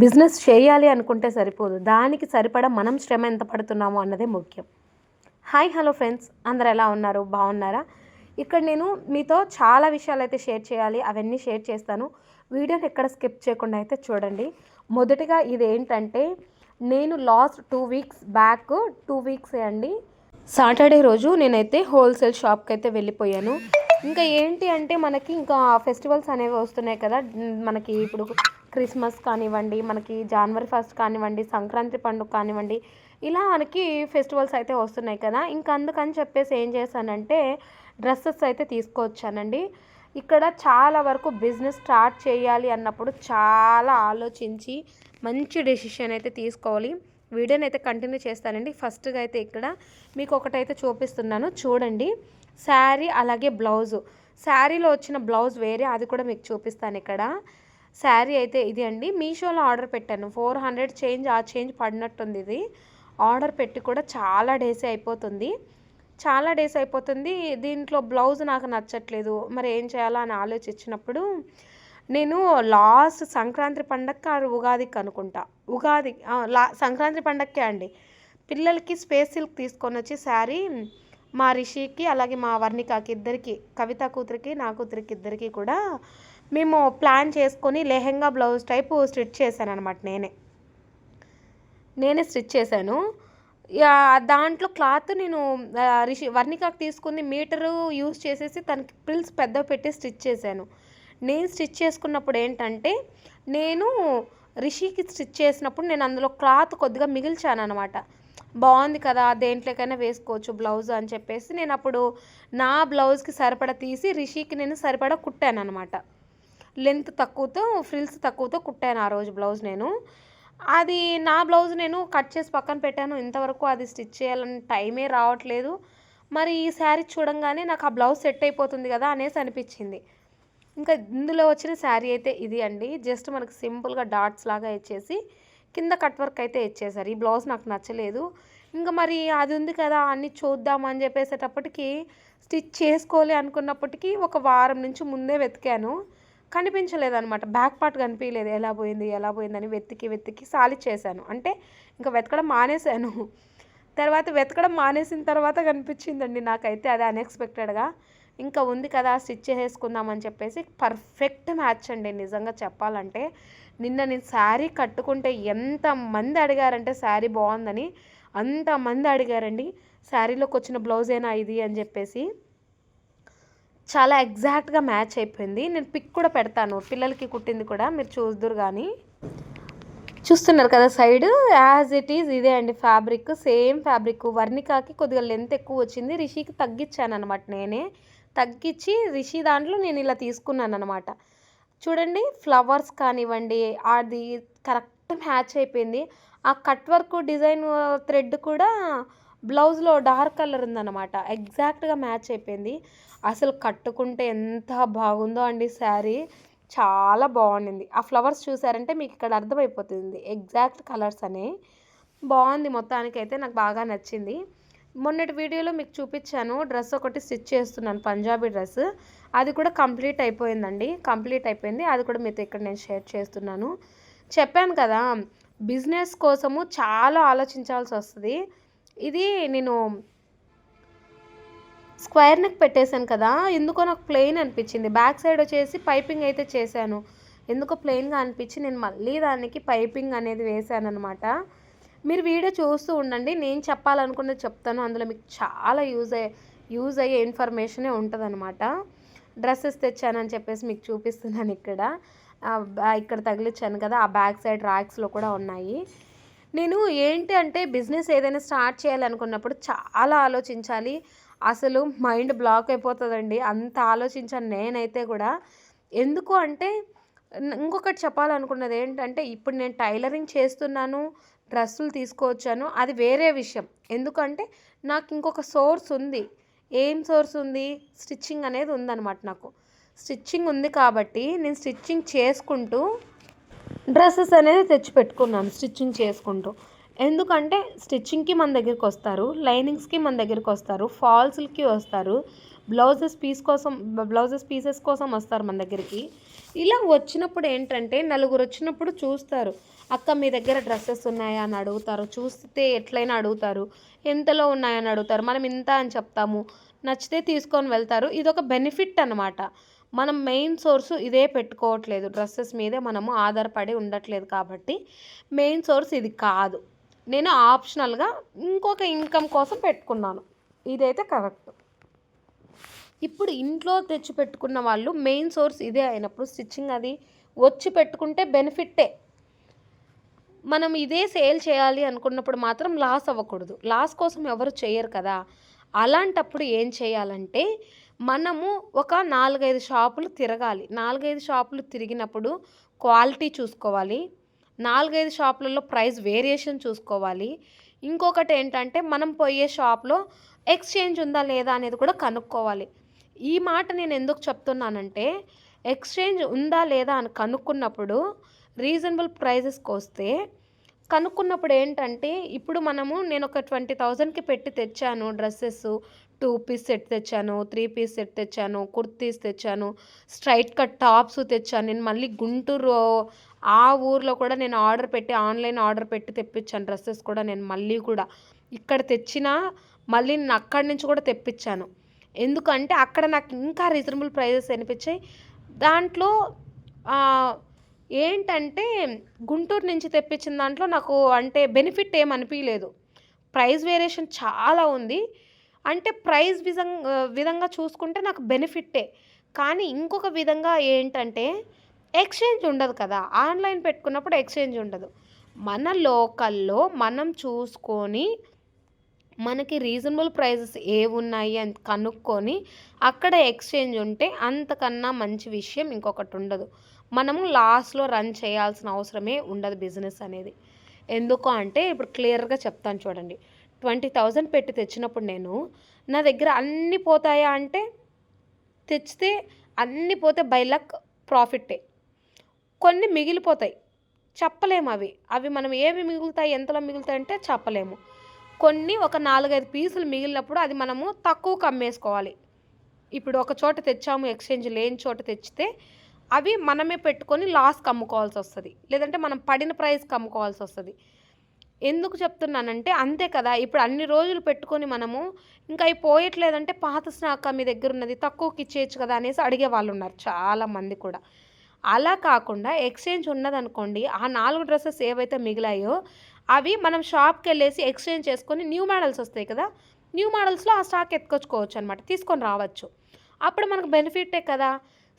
Business చేయాలి అనుకుంటే సరిపోదు. దానికి సరిపడా మనం శ్రమ ఎంత పడుతున్నామో అన్నదే ముఖ్యం. Hi hello friends. అందరు ఎలా ఉన్నారు? బాగున్నారా? ఇక్కడ నేను మీతో చాలా విషయాలు అయితే షేర్ చేయాలి. అవన్నీ షేర్ చేస్తాను. వీడియోని ఎక్కడ స్కిప్ చేయకుండా అయితే చూడండి. మొదటిగా ఇది ఏంటంటే నేను last two weeks back two weeks అండి సాటర్డే రోజు నేనైతే హోల్సేల్ షాప్కి అయితే వెళ్ళిపోయాను. ఇంకా ఏంటి అంటే మనకి ఇంకా ఫెస్టివల్స్ అనేవి వస్తున్నాయి కదా. మనకి ఇప్పుడు క్రిస్మస్ కానివ్వండి మనకి జనవరి ఫస్ట్ కానివ్వండి సంక్రాంతి పండుగ కానివ్వండి ఇలా మనకి ఫెస్టివల్స్ అయితే వస్తున్నాయి కదా. ఇంకా అందుకని చెప్పేసి ఏం చేశానంటే డ్రెస్సెస్ అయితే తీసుకొచ్చానండి. ఇక్కడ చాలా వరకు బిజినెస్ స్టార్ట్ చేయాలి అన్నప్పుడు చాలా ఆలోచించి మంచి డెసిషన్ అయితే తీసుకోవాలి. వీడియోని అయితే కంటిన్యూ చేస్తానండి. ఫస్ట్గా అయితే ఇక్కడ మీకు ఒకటైతే చూపిస్తున్నాను. చూడండి. శారీ అలాగే బ్లౌజు. శారీలో వచ్చిన బ్లౌజ్ వేరే అది కూడా మీకు చూపిస్తాను ఇక్కడ. శారీ అయితే ఇది అండి. మీషోలో ఆర్డర్ పెట్టాను. ఫోర్ హండ్రెడ్ చేంజ్ ఆ చేంజ్ పడినట్టుంది ఇది. ఆర్డర్ పెట్టి కూడా చాలా డేస్ అయిపోతుంది. చాలా డేస్ అయిపోతుంది. దీంట్లో బ్లౌజ్ నాకు నచ్చట్లేదు. మరి ఏం చేయాలో అని ఆలోచించినప్పుడు నేను లాస్ట్ సంక్రాంతి పండగ ఆ ఉగాదికి అనుకుంటా. ఉగాది లా సంక్రాంతి పండగకే అండి. పిల్లలకి స్పేస్ సిల్క్ తీసుకొని వచ్చి శారీ మా రిషికి అలాగే మా వర్ణికాకి ఇద్దరికి కవిత కూతురికి నా కూతురికి ఇద్దరికి కూడా మేము ప్లాన్ చేసుకొని లెహెంగా బ్లౌజ్ టైపు స్టిచ్ చేశాను అనమాట నేనే. నేనే స్టిచ్ చేశాను. దాంట్లో క్లాత్ నేను రిషి వర్ణికాకు తీసుకుని మీటరు యూస్ చేసేసి తనకి ప్రిల్స్ పెద్ద పెట్టి స్టిచ్ చేశాను. నేను స్టిచ్ చేసుకున్నప్పుడు ఏంటంటే నేను రిషికి స్టిచ్ చేసినప్పుడు నేను అందులో క్లాత్ కొద్దిగా మిగిల్చాను అనమాట బాగుంది కదా దేంట్లోకైనా వేసుకోవచ్చు బ్లౌజ్ అని చెప్పేసి నేను అప్పుడు నా బ్లౌజ్కి సరిపడా తీసి రిషికి నేను సరిపడా కుట్టాను అనమాట లెంత్ తక్కువతో ఫ్రిల్స్ తక్కువతో కుట్టాను ఆ రోజు బ్లౌజ్ నేను. అది నా బ్లౌజ్ నేను కట్ చేసి పక్కన పెట్టాను. ఇంతవరకు అది స్టిచ్ చేయాలని టైమే రావట్లేదు. మరి ఈ శారీ చూడంగానే నాకు ఆ బ్లౌజ్ సెట్ అయిపోతుంది కదా అనేసి అనిపించింది. ఇంకా ఇందులో వచ్చిన శారీ అయితే ఇది అండి. జస్ట్ మనకు సింపుల్గా డాట్స్ లాగా ఇచ్చేసి కింద కట్ వర్క్ అయితే ఇచ్చేసారు. ఈ బ్లౌజ్ నాకు నచ్చలేదు. ఇంకా మరి అది ఉంది కదా అన్ని చూద్దాం అని చెప్పేసేటప్పటికి స్టిచ్ చేసుకోవాలి అనుకున్నప్పటికీ ఒక వారం నుంచి ముందే వెతికాను. కనిపించలేదనమాట బ్యాక్ పార్ట్ కనిపించలేదు ఎలా పోయింది? ఎలా పోయిందని వెతికి వెతికి సాలి చేశాను. అంటే ఇంకా వెతకడం మానేశాను. తర్వాత వెతకడం మానేసిన తర్వాత కనిపించిందండి నాకైతే అది అన్ఎక్స్పెక్టెడ్గా ఇంకా ఉంది కదా స్టిచ్ చేసుకుందామని చెప్పేసి పర్ఫెక్ట్ మ్యాచ్ అండి. నిజంగా చెప్పాలంటే నిన్న నేను శారీ కట్టుకుంటే ఎంతమంది అడిగారంటే శారీ బాగుందని అంతమంది అడిగారండి. శారీలోకి వచ్చిన బ్లౌజేనా ఇది? అని చెప్పేసి చాలా ఎగ్జాక్ట్గా మ్యాచ్ అయిపోయింది. నేను పిక్ కూడా పెడతాను. పిల్లలకి కుట్టింది కూడా. మీరు చూద్దరు కానీ చూస్తున్నారు కదా సైడ్ యాజ్ ఇట్ ఈజ్ ఇదే అండి ఫ్యాబ్రిక్ సేమ్ ఫ్యాబ్రిక్ వర్ణికాకి కొద్దిగా లెంత్ ఎక్కువ వచ్చింది. రిషికి తగ్గించాను అనమాట నేనే. తగ్గించి రిషి దాంట్లో నేను ఇలా తీసుకున్నాను అనమాట చూడండి ఫ్లవర్స్ కానివ్వండి అది కరెక్ట్ మ్యాచ్ అయిపోయింది. ఆ కట్ వర్క్ డిజైన్ థ్రెడ్ కూడా బ్లౌజ్లో డార్క్ కలర్ ఉందన్నమాట. ఎగ్జాక్ట్గా మ్యాచ్ అయిపోయింది. అసలు కట్టుకుంటే ఎంత బాగుందో అండి శారీ. చాలా బాగుండింది. ఆ ఫ్లవర్స్ చూసారంటే మీకు ఇక్కడ అర్థమైపోతుంది. ఎగ్జాక్ట్ కలర్స్ అని. బాగుంది మొత్తానికైతే నాకు బాగా నచ్చింది. మొన్నటి వీడియోలో మీకు చూపించాను. డ్రెస్ ఒకటి స్టిచ్ చేస్తున్నాను పంజాబీ డ్రెస్. అది కూడా కంప్లీట్ అయిపోయిందండి. కంప్లీట్ అయిపోయింది. అది కూడా మీతో ఇక్కడ నేను షేర్ చేస్తున్నాను. చెప్పాను కదా బిజినెస్ కోసము చాలా ఆలోచించాల్సి వస్తుంది. ఇది నేను స్క్వేర్ నెక్ పెట్టేశాను కదా ఎందుకో నాకు ప్లెయిన్ అనిపించింది. బ్యాక్ సైడ్ వచ్చేసి పైపింగ్ అయితే చేశాను. ఎందుకో ప్లెయిన్గా అనిపించి నేను మళ్ళీ దానికి పైపింగ్ అనేది వేసాను అనమాట మీరు వీడియో చూస్తూ ఉండండి. నేను చెప్పాలనుకున్నది చెప్తాను. అందులో మీకు చాలా యూజ్ అయ్యే యూజ్ అయ్యే ఇన్ఫర్మేషనే ఉంటుంది డ్రెస్సెస్ తెచ్చానని చెప్పేసి మీకు చూపిస్తున్నాను ఇక్కడ. ఇక్కడ తగిలిచ్చాను కదా ఆ బ్యాక్ సైడ్ ర్యాక్స్లో కూడా ఉన్నాయి. నేను ఏంటి అంటే బిజినెస్ ఏదైనా స్టార్ట్ చేయాలనుకున్నప్పుడు చాలా ఆలోచించాలి. అసలు మైండ్ బ్లాక్ అయిపోతుందండి. అంత ఆలోచించాను నేనైతే కూడా. ఎందుకు అంటే ఇంకొకటి చెప్పాలనుకున్నది ఏంటంటే ఇప్పుడు నేను టైలరింగ్ చేస్తున్నాను డ్రెస్సులు తీసుకువచ్చాను అది వేరే విషయం. ఎందుకంటే నాకు ఇంకొక సోర్స్ ఉంది. ఏం సోర్స్ ఉంది? స్టిచ్చింగ్ అనేది ఉందన్నమాట నాకు. స్టిచ్చింగ్ ఉంది కాబట్టి నేను స్టిచ్చింగ్ చేసుకుంటూ డ్రెస్సెస్ అనేది తెచ్చి పెట్టుకున్నాను స్టిచ్చింగ్ చేసుకుంటూ. ఎందుకంటే స్టిచ్చింగ్కి మన దగ్గరికి వస్తారు లైనింగ్స్కి మన దగ్గరికి వస్తారు ఫాల్స్కి వస్తారు బ్లౌజెస్ పీస్ కోసం బ్లౌజెస్ పీసెస్ కోసం వస్తారు మన దగ్గరికి. ఇలా వచ్చినప్పుడు ఏంటంటే నలుగురు వచ్చినప్పుడు చూస్తారు అక్క మీ దగ్గర డ్రెస్సెస్ ఉన్నాయా? అని అడుగుతారు. చూస్తే ఎట్లయినా అడుగుతారు ఎంతలో ఉన్నాయని అడుగుతారు. మనం ఇంత అని చెప్తాము. నచ్చితే తీసుకొని వెళ్తారు. ఇది ఒక బెనిఫిట్ అనమాట మనం మెయిన్ సోర్స్ ఇదే పెట్టుకోవట్లేదు. డ్రెస్సెస్ మీదే మనము ఆధారపడి ఉండట్లేదు కాబట్టి మెయిన్ సోర్స్ ఇది కాదు. నేను ఆప్షనల్గా ఇంకొక ఇన్కమ్ కోసం పెట్టుకున్నాను. ఇదైతే కరెక్ట్. ఇప్పుడు ఇంట్లో తెచ్చి పెట్టుకున్న వాళ్ళు మెయిన్ సోర్స్ ఇదే అయినప్పుడు స్టిచ్చింగ్ అది వచ్చి పెట్టుకుంటే బెనిఫిట్టే. మనం ఇదే సేల్ చేయాలి అనుకున్నప్పుడు మాత్రం లాస్ అవ్వకూడదు. లాస్ కోసం ఎవరు చేయరు కదా. అలాంటప్పుడు ఏం చేయాలంటే మనము ఒక నాలుగైదు షాపులు తిరగాలి. నాలుగైదు షాపులు తిరిగినప్పుడు క్వాలిటీ చూసుకోవాలి. నాలుగైదు షాపులలో ప్రైస్ వేరియేషన్ చూసుకోవాలి. ఇంకొకటి ఏంటంటే మనం పోయే షాప్లో ఎక్స్చేంజ్ ఉందా లేదా అనేది కూడా కనుక్కోవాలి. ఈ మాట నేను ఎందుకు చెప్తున్నానంటే ఎక్స్చేంజ్ ఉందా లేదా అని కనుక్కున్నప్పుడు రీజనబుల్ ప్రైజెస్కి వస్తే కనుక్కున్నప్పుడు ఏంటంటే ఇప్పుడు మనము నేను ఒక ట్వంటీ థౌజండ్కి పెట్టి తెచ్చాను డ్రెస్సెస్ టూ పీస్ సెట్ తెచ్చాను త్రీ పీస్ సెట్ తెచ్చాను కుర్తీస్ తెచ్చాను స్ట్రైట్ కట్ టాప్స్ తెచ్చాను నేను మళ్ళీ గుంటూరు ఆ ఊర్లో కూడా నేను ఆర్డర్ పెట్టి ఆన్లైన్ ఆర్డర్ పెట్టి తెప్పించాను డ్రెస్సెస్ కూడా నేను మళ్ళీ కూడా. ఇక్కడ తెచ్చిన మళ్ళీ నేను అక్కడి నుంచి కూడా తెప్పించాను. ఎందుకంటే అక్కడ నాకు ఇంకా రీజనబుల్ ప్రైజెస్ అనిపించాయి. దాంట్లో ఏంటంటే గుంటూరు నుంచి తెప్పించిన దాంట్లో నాకు అంటే బెనిఫిట్ ఏం అనిపించలేదు ప్రైస్ వేరియేషన్ చాలా ఉంది. అంటే ప్రైస్ విధంగా విధంగా చూసుకుంటే నాకు బెనిఫిట్టే. కానీ ఇంకొక విధంగా ఏంటంటే ఎక్స్చేంజ్ ఉండదు కదా. ఆన్లైన్ పెట్టుకున్నప్పుడు ఎక్స్చేంజ్ ఉండదు. మన లోకల్లో మనం చూసుకొని మనకి రీజనబుల్ ప్రైజెస్ ఏవి ఉన్నాయి అని కనుక్కొని అక్కడ ఎక్స్చేంజ్ ఉంటే అంతకన్నా మంచి విషయం ఇంకొకటి ఉండదు. మనము లాస్ట్లో రన్ చేయాల్సిన అవసరమే ఉండదు బిజినెస్ అనేది. ఎందుకు అంటే ఇప్పుడు క్లియర్గా చెప్తాను చూడండి. ట్వంటీ థౌజండ్ పెట్టి తెచ్చినప్పుడు నేను నా దగ్గర అన్నీ పోతాయా అంటే తెచ్చితే అన్నీ పోతే బై లక్ ప్రాఫిట్టే. కొన్ని మిగిలిపోతాయి. చెప్పలేము అవి. అవి మనం ఏవి మిగులుతాయి ఎంతలో మిగులుతాయి అంటే చెప్పలేము. కొన్ని ఒక నాలుగైదు పీసులు మిగిలినప్పుడు అది మనము తక్కువకు అమ్మేసుకోవాలి ఇప్పుడు ఒక చోట తెచ్చాము ఎక్స్చేంజ్ లేని చోట తెచ్చితే అవి మనమే పెట్టుకొని లాస్కి అమ్ముకోవాల్సి వస్తుంది. లేదంటే మనం పడిన ప్రైస్కి అమ్ముకోవాల్సి వస్తుంది. ఎందుకు చెప్తున్నానంటే అంతే కదా ఇప్పుడు అన్ని రోజులు పెట్టుకొని మనము ఇంకా అవి పోయట్లేదంటే పాత స్నాక మీ దగ్గర ఉన్నది తక్కువకి ఇచ్చేయచ్చు కదా అనేసి అడిగే వాళ్ళు ఉన్నారు చాలామంది కూడా. అలా కాకుండా ఎక్స్చేంజ్ ఉన్నదనుకోండి ఆ నాలుగు డ్రెస్సెస్ ఏవైతే మిగిలాయో అవి మనం షాప్కి వెళ్ళేసి ఎక్స్చేంజ్ చేసుకొని న్యూ మోడల్స్ వస్తాయి కదా న్యూ మోడల్స్లో ఆ స్టాక్ ఎత్తుకొచ్చుకోవచ్చు అనమాట తీసుకొని రావచ్చు. అప్పుడు మనకు బెనిఫిటే కదా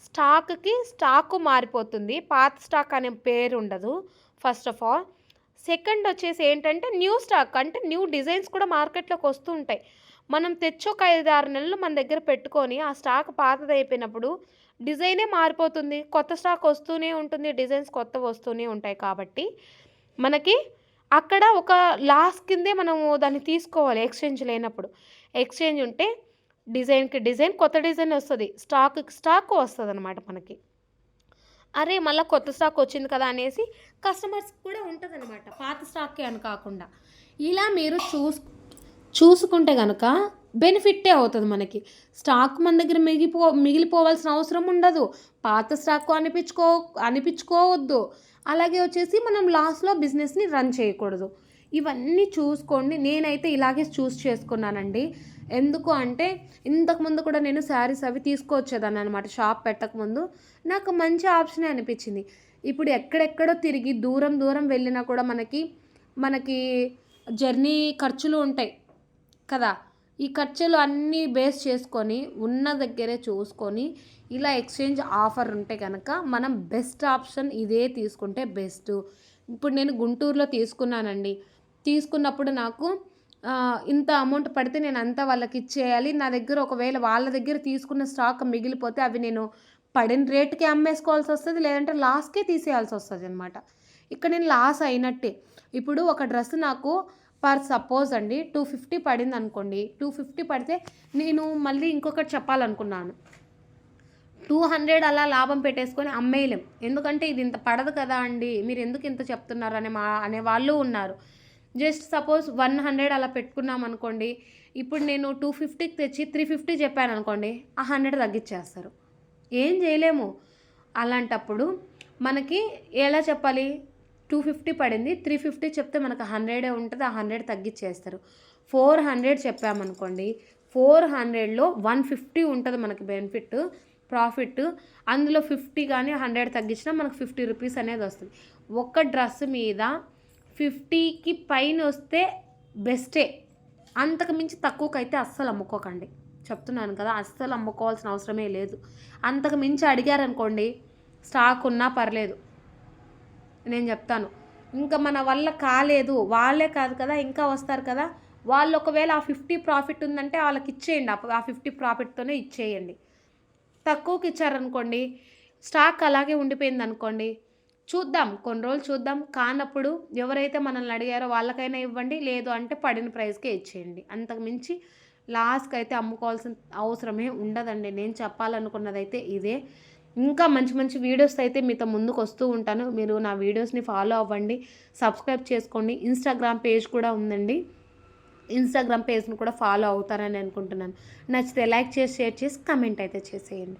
స్టాక్కి స్టాకు మారిపోతుంది పాత స్టాక్ అనే పేరు ఉండదు ఫస్ట్ ఆఫ్ ఆల్. సెకండ్ వచ్చేసి ఏంటంటే న్యూ స్టాక్ అంటే న్యూ డిజైన్స్ కూడా మార్కెట్లోకి వస్తూ ఉంటాయి. మనం తెచ్చి ఒక ఐదు ఆరు నెలలు మన దగ్గర పెట్టుకొని ఆ స్టాక్ పాతది అయిపోయినప్పుడు డిజైనే మారిపోతుంది. కొత్త స్టాక్ వస్తూనే ఉంటుంది. డిజైన్స్ కొత్త వస్తూనే ఉంటాయి కాబట్టి మనకి అక్కడ ఒక లాస్ కిందే మనము దాన్ని తీసుకోవాలి. ఎక్స్చేంజ్ లేనప్పుడు. ఎక్స్చేంజ్ ఉంటే డిజైన్కి డిజైన్ కొత్త డిజైన్ వస్తుంది. స్టాక్కి స్టాక్ వస్తుంది అనమాట మనకి. అరే మళ్ళీ కొత్త స్టాక్ వచ్చింది కదా అనేసి కస్టమర్స్ కూడా ఉంటుంది అనమాట పాత స్టాకే అని కాకుండా. ఇలా మీరు చూస్ చూసుకుంటే కనుక బెనిఫిట్టే అవుతుంది మనకి. స్టాక్ మన దగ్గర మిగిలిపో మిగిలిపోవాల్సిన అవసరం ఉండదు. పాత స్టాక్ అనిపించుకో అనిపించుకోవద్దు. అలాగే వచ్చేసి మనం లాస్ట్లో బిజినెస్ని రన్ చేయకూడదు. ఇవన్నీ చూసుకోండి. నేనైతే ఇలాగే చూస్ చేసుకున్నానండి. ఎందుకు అంటే ఇంతకుముందు కూడా నేను శారీస్ అవి తీసుకొచ్చేదాన్ని అనమాట షాప్ పెట్టకముందు. నాకు మంచి ఆప్షనే అనిపించింది. ఇప్పుడు ఎక్కడెక్కడో తిరిగి దూరం దూరం వెళ్ళినా కూడా మనకి మనకి జర్నీ ఖర్చులు ఉంటాయి. కదా ఈ ఖర్చులు అన్నీ బేస్ చేసుకొని ఉన్న దగ్గరే చూసుకొని ఇలా ఎక్స్చేంజ్ ఆఫర్ ఉంటే కనుక మనం బెస్ట్ ఆప్షన్ ఇదే తీసుకుంటే బెస్ట్. ఇప్పుడు నేను గుంటూరులో తీసుకున్నానండి. తీసుకున్నప్పుడు నాకు ఇంత అమౌంట్ పడితే నేను అంతా వాళ్ళకి ఇచ్చేయాలి. నా దగ్గర ఒకవేళ వాళ్ళ దగ్గర తీసుకున్న స్టాక్ మిగిలిపోతే అవి నేను పడిన రేట్కి అమ్మేసుకోవాల్సి వస్తుంది లేదంటే లాస్కే తీసేయాల్సి వస్తుంది అనమాట ఇక్కడ నేను లాస్ అయినట్టే. ఇప్పుడు ఒక డ్రెస్ నాకు పర్ సపోజ్ అండి టూ ఫిఫ్టీ పడింది అనుకోండి టూ ఫిఫ్టీ పడితే నేను మళ్ళీ ఇంకొకటి చెప్పాలనుకున్నాను. టూ హండ్రెడ్ అలా లాభం పెట్టేసుకొని అమ్మేయలేం. ఎందుకంటే ఇది ఇంత పడదు కదా అండి మీరు ఎందుకు ఇంత చెప్తున్నారు అనే మా అనే వాళ్ళు ఉన్నారు. జస్ట్ సపోజ్ వన్ హండ్రెడ్ అలా పెట్టుకున్నాం అనుకోండి ఇప్పుడు నేను టూ ఫిఫ్టీకి తెచ్చి త్రీ ఫిఫ్టీ చెప్పాను అనుకోండి ఆ హండ్రెడ్ తగ్గించేస్తారు ఏం చేయలేము. అలాంటప్పుడు మనకి ఎలా చెప్పాలి? టూ ఫిఫ్టీ పడింది. త్రీ ఫిఫ్టీ చెప్తే మనకు హండ్రెడే ఉంటుంది. ఆ హండ్రెడ్ తగ్గించేస్తారు ఫోర్ హండ్రెడ్ చెప్పామనుకోండి. ఫోర్ హండ్రెడ్లో వన్ ఫిఫ్టీ ఉంటుంది మనకి బెనిఫిట్ ప్రాఫిట్. అందులో ఫిఫ్టీ కానీ హండ్రెడ్ తగ్గించినా మనకు ఫిఫ్టీ రూపీస్ అనేది వస్తుంది. ఒక్క డ్రెస్ మీద ఫిఫ్టీకి పైన వస్తే బెస్టే. అంతకు మించి తక్కువకైతే అస్సలు అమ్ముకోకండి. చెప్తున్నాను కదా అస్సలు అమ్ముకోవాల్సిన అవసరమే లేదు. అంతకు మించి అడిగారనుకోండి స్టాక్ ఉన్నా పర్లేదు. నేను చెప్తాను. ఇంకా మన వల్ల కాలేదు. వాళ్ళే కాదు కదా ఇంకా వస్తారు కదా. వాళ్ళు ఒకవేళ ఆ ఫిఫ్టీ ప్రాఫిట్ ఉందంటే వాళ్ళకి ఇచ్చేయండి. ఆ- ఆ ఫిఫ్టీ ప్రాఫిట్తోనే ఇచ్చేయండి. తక్కువకి ఇచ్చారనుకోండి స్టాక్ అలాగే ఉండిపోయింది అనుకోండి చూద్దాం. కొన్ని రోజులు చూద్దాం. కానప్పుడు ఎవరైతే మనల్ని అడిగారో వాళ్ళకైనా ఇవ్వండి. లేదు అంటే పడిన ప్రైస్కే ఇచ్చేయండి. అంతకు మించి లాస్ట్కి అయితే అమ్ముకోవాల్సిన అవసరమే ఉండదండి. నేను చెప్పాలనుకున్నది అయితే ఇదే. ఇంకా మంచి మంచి వీడియోస్ అయితే మీతో ముందుకు వస్తూ ఉంటాను. మీరు నా వీడియోస్ని ఫాలో అవ్వండి. సబ్స్క్రైబ్ చేసుకోండి. ఇన్స్టాగ్రామ్ పేజ్ కూడా ఉందండి. ఇన్స్టాగ్రామ్ పేజ్ని కూడా ఫాలో అవుతారని అనుకుంటున్నాను. నచ్చితే లైక్ చేసి షేర్ చేసి కమెంట్ అయితే చేసేయండి.